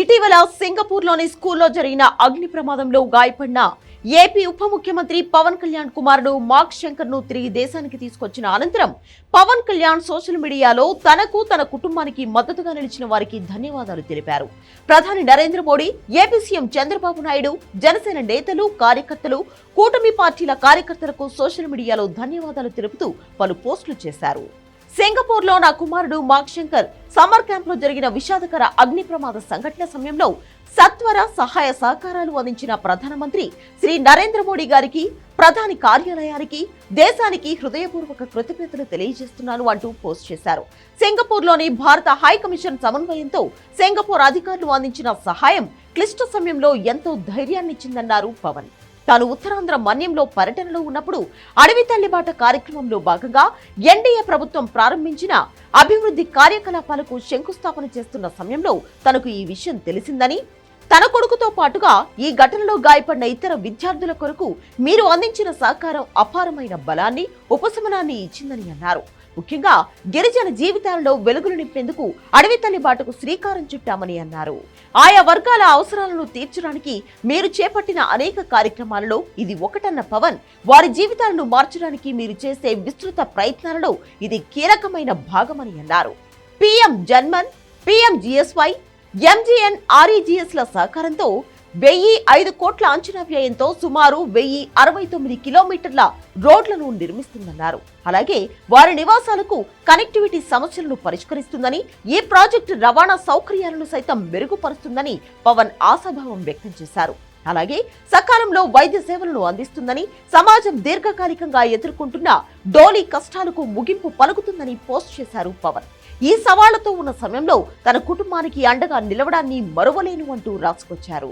ఇటీవల సింగపూర్లోని స్కూల్లో జరిగిన అగ్ని ప్రమాదంలో గాయపడిన ఏపీ ఉప ముఖ్యమంత్రి పవన్ కళ్యాణ్ కుమారుడు మార్క్ శంకర్ను తిరిగి దేశానికి తీసుకొచ్చిన అనంతరం పవన్ కళ్యాణ్ సోషల్ మీడియాలో తనకు తన కుటుంబానికి మద్దతుగా నిలిచిన వారికి ధన్యవాదాలు తెలిపారు. ప్రధాని నరేంద్ర మోడీ ఏపీ సీఎం చంద్రబాబు నాయుడు జనసేన నేతలు కార్యకర్తలు కూటమి పార్టీల కార్యకర్తలకు సోషల్ మీడియాలో ధన్యవాదాలు తెలుపుతూ పలు పోస్టులు చేశారు. సింగపూర్లో నా కుమారుడు మార్క్ శంకర్ సమ్మర్ క్యాంప్లో జరిగిన విషాదకర అగ్ని ప్రమాద సంఘటన సమయంలో సత్వర సహాయ సహకారాలు అందించిన ప్రధానమంత్రి శ్రీ నరేంద్ర మోడీ గారికి ప్రధాని కార్యాలయానికి దేశానికి హృదయపూర్వక కృతజ్ఞతలు తెలియజేస్తున్నాను అంటూ పోస్ట్ చేశారు. సింగపూర్లోని భారత హై కమిషన్ సమన్వయంతో సింగపూర్ అధికారులు అందించిన సహాయం క్లిష్ట సమయంలో ఎంతో ధైర్యాన్నిచ్చిందన్నారు పవన్. తాను ఉత్తరాంధ్ర మన్యంలో పర్యటనలో ఉన్నప్పుడు అడవి తల్లిబాట కార్యక్రమంలో భాగంగా ఎన్డీఏ ప్రభుత్వం ప్రారంభించిన అభివృద్ధి కార్యకలాపాలకు శంకుస్థాపన చేస్తున్న సమయంలో తనకు ఈ విషయం తెలిసిందని తన కొడుకుతో పాటుగా ఈ ఘటనలో గాయపడిన ఇతర విద్యార్థుల కొరకు మీరు అందించిన సహకారం అపారమైన బలాన్ని ఉపశమనాన్ని ఇచ్చిందని అన్నారు. ముఖ్యంగా గిరిజన జీవితాలలో వెలుగులు నింపేందుకు అడవి తల్లి బాటకు శ్రీకారం చుట్టామని అన్నారు. ఆయా వర్గాల అవసరాలను తీర్చడానికి మీరు చేపట్టిన అనేక కార్యక్రమాలలో ఇది ఒకటన్న పవన్. వారి జీవితాలను మార్చడానికి మీరు చేసే విస్తృత ప్రయత్నాలలో ఇది కీలకమైన భాగమని అన్నారు. PM Janman PM GSY MGN ఆర్ఈజిఎస్ల సహకారంతో వెయ్యి ఐదు కోట్ల అంచనా వ్యయంతో సుమారు వెయ్యి అరవై తొమ్మిది కిలోమీటర్ల రోడ్లను నిర్మిస్తుందన్నారు. అలాగే వారి నివాసాలకు కనెక్టివిటీ సమస్యలను పరిష్కరిస్తుందని ఈ ప్రాజెక్టు రవాణా సౌకర్యాలను సైతం మెరుగుపరుస్తుందని పవన్ ఆశాభావం వ్యక్తం చేశారు. అలాగే సకాలంలో వైద్య సేవలను అందిస్తుందని సమాజం దీర్ఘకాలికంగా ఎదుర్కొంటున్న డోలీ కష్టాలకు ముగింపు పలుకుతుందని పోస్ట్ చేశారు పవన్. ఈ సవాళ్ళతో ఉన్న సమయంలో తన కుటుంబానికి అండగా నిలవడాన్ని మరువలేను అంటూ రాసుకొచ్చారు.